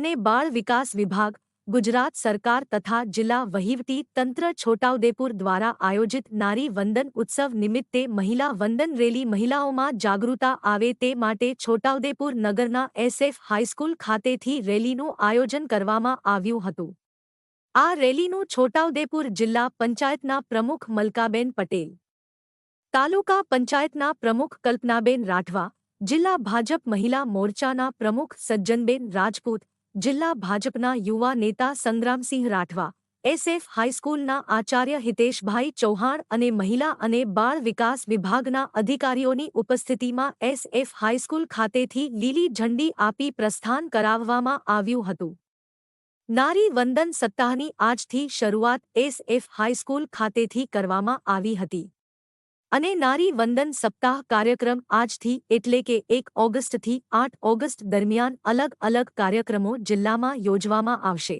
અને બાળ વિકાસ વિભાગ, ગુજરાત સરકાર તથા જિલ્લા વહીવટી તંત્ર છોટાઉદેપુર દ્વારા આયોજિત નારી વંદન ઉત્સવ નિમિત્તે મહિલા વંદન રેલી મહિલાઓમાં જાગૃતતા આવે તે માટે છોટાઉદેપુર નગરના એસએફ હાઈસ્કૂલ ખાતેથી રેલીનું આયોજન કરવામાં આવ્યું હતું. આ રેલીનું છોટાઉદેપુર જિલ્લા પંચાયતના પ્રમુખ મલકાબેન પટેલ, તાલુકા પંચાયતના પ્રમુખ કલ્પનાબેન રાઠવા, જિલ્લા ભાજપ મહિલા મોરચાના પ્રમુખ સજ્જનબેન રાજપૂત જિલ્લા ભાજપના યુવા નેતા સંગ્રામસિંહ રાઠવા એસએફ હાઈસ્કૂલના આચાર્ય હિતેશભાઈ ચૌહાણ અને મહિલા અને બાળ વિકાસ વિભાગના અધિકારીઓની ઉપસ્થિતિમાં એસએફ હાઈસ્કૂલ ખાતેથી લીલી ઝંડી આપી પ્રસ્થાન કરાવવામાં આવ્યું હતું. નારી વંદન સપ્તાહની આજથી શરૂઆત એસએફ હાઈસ્કૂલ ખાતેથી કરવામાં આવી હતી. અને નારી વંદન સપ્તાહ કાર્યક્રમ આજથી એટલે કે એક ઓગસ્ટથી આઠ ઓગસ્ટ દરમિયાન અલગ અલગ કાર્યક્રમો જિલ્લામાં યોજવામાં આવશે.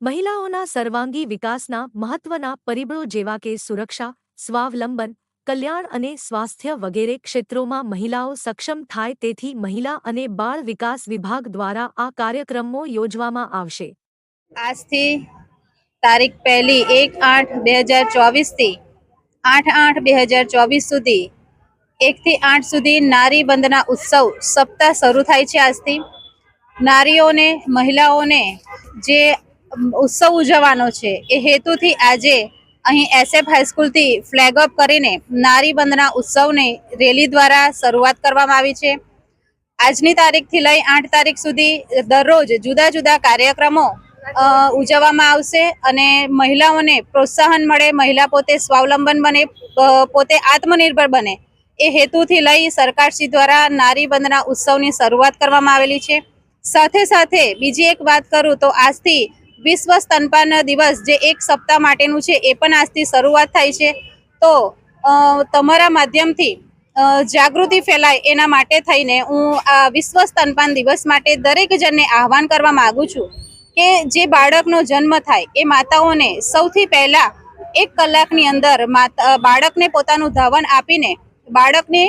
મહિલાઓના સર્વાંગી વિકાસના મહત્વના પરિબળો જેવા કે સુરક્ષા, સ્વાવલંબન, કલ્યાણ અને સ્વાસ્થ્ય વગેરે ક્ષેત્રોમાં મહિલાઓ સક્ષમ થાય તેથી મહિલા અને બાળ વિકાસ વિભાગ દ્વારા આ કાર્યક્રમો યોજવામાં આવશે. આજથી તારીખ પહેલી એક આઠ બે હજાર ચોવીસથી આઠ આઠ બે હજાર ચોવીસ સુધી એકથી આઠ સુધી નારી વંદના ઉત્સવ સપ્તાહ શરૂ થાય છે આજથી. નારીઓને, મહિલાઓને જે ઉત્સવ ઉજવવાનો છે, એ હેતુથી આજે અહીં એસએફ હાઈસ્કૂલથી ફ્લેગ અપ કરીને નારી વંદના ઉત્સવને રેલી દ્વારા શરૂઆત કરવામાં આવી છે. આજની તારીખથી લઈ આઠ તારીખ સુધી દરરોજ જુદા જુદા કાર્યક્રમો ઉજવવામાં આવશે અને મહિલાઓને પ્રોત્સાહન મળે, મહિલા પોતે સ્વાવલંબન બને પોતે આત્મનિર્ભર બને એ હેતુથી લઈ સરકારશ્રી દ્વારા નારી વંદના ઉત્સવની શરૂઆત કરવામાં આવેલી છે. સાથે સાથે બીજી એક વાત કરું તો આજથી વિશ્વ સ્તનપાન દિવસ જે એક સપ્તાહ માટેનું છે એ પણ આજથી શરૂઆત થાય છે. તો તમારા માધ્યમથી જાગૃતિ ફેલાય એના માટે થઈને હું આ વિશ્વ સ્તનપાન દિવસ માટે દરેક જણને આહવાન કરવા માગું છું. કે જે બાળકનો જન્મ થાય એ માતાઓને સૌથી પહેલા એક કલાકની અંદર બાળકને પોતાનું ધાવન આપીને બાળકને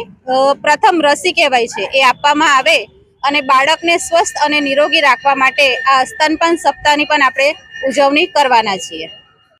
પ્રથમ રસી કહેવાય છે એ આપવામાં આવે અને બાળકને સ્વસ્થ અને નિરોગી રાખવા માટે આ સ્તનપાન સપ્તાહની પણ આપણે ઉજવણી કરવાના છીએ.